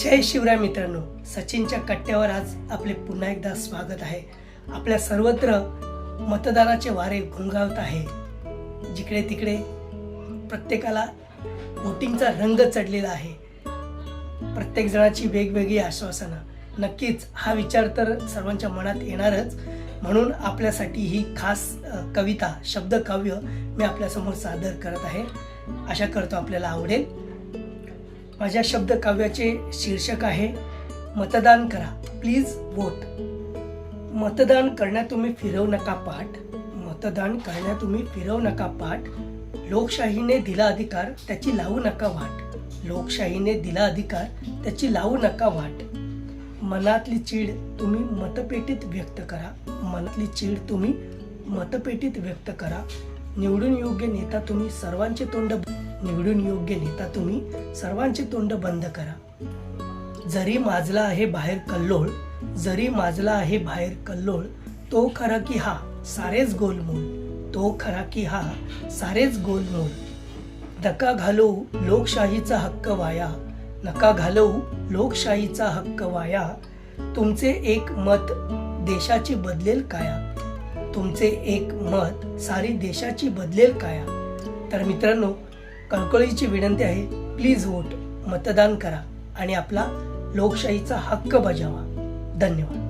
जय शिवराय मित्रांनो. सचिनच्या कट्ट्यावर आज आपले पुन्हा एकदा स्वागत आहे. आपल्या सर्वत्र मतदानाचे वारे घुंगावत आहे. जिकडे तिकडे प्रत्येकाला वोटिंगचा रंग चढलेला आहे. प्रत्येक जणाची वेगवेगळी आश्वासनं. नक्कीच हा विचार तर सर्वांच्या मनात येणारच. म्हणून आपल्यासाठी ही खास कविता शब्दकाव्य मी आपल्यासमोर सादर करत आहे. आशा करतो आपल्याला आवडेल. माझ्या शब्द काव्याचे शीर्षक आहे मतदान करा प्लीज वोट. मतदान करण्या तुम्ही फिरवू नका पाठ मतदान करण्या तुम्ही फिरवू नका पाठ. लोकशाहीने दिला अधिकार त्याची लावू नका वाट. लोकशाहीने दिला अधिकार त्याची लावू नका वाट. मनातली चीड तुम्ही मतपेटीत व्यक्त करा. मनातली चीड तुम्ही मतपेटीत व्यक्त करा. निवडून योग्य नेता तुम्ही सर्वांचे तोंड निवडून योग्य नेता तुम्ही सर्वांचे तोंड बंद करा. जरी माजला आहे बाहेर कल्लोळ जरी माजला आहे बाहेर कल्लोळ तो खरा की हा सारेच गोलमोल तो खरा की हा सारेच गोलमोल. नका घालवू लोकशाहीचा हक्क वाया नका घालवू लोकशाहीचा हक्क वाया. तुमचे एक मत देशाची बदलेल काया? तुमचे एक मत सारी देशाची बदलेल काया? तर मित्रांनो कळकळीची विनंती आहे प्लीज वोट मतदान करा आणि आपला लोकशाहीचा हक्क बजावा. धन्यवाद.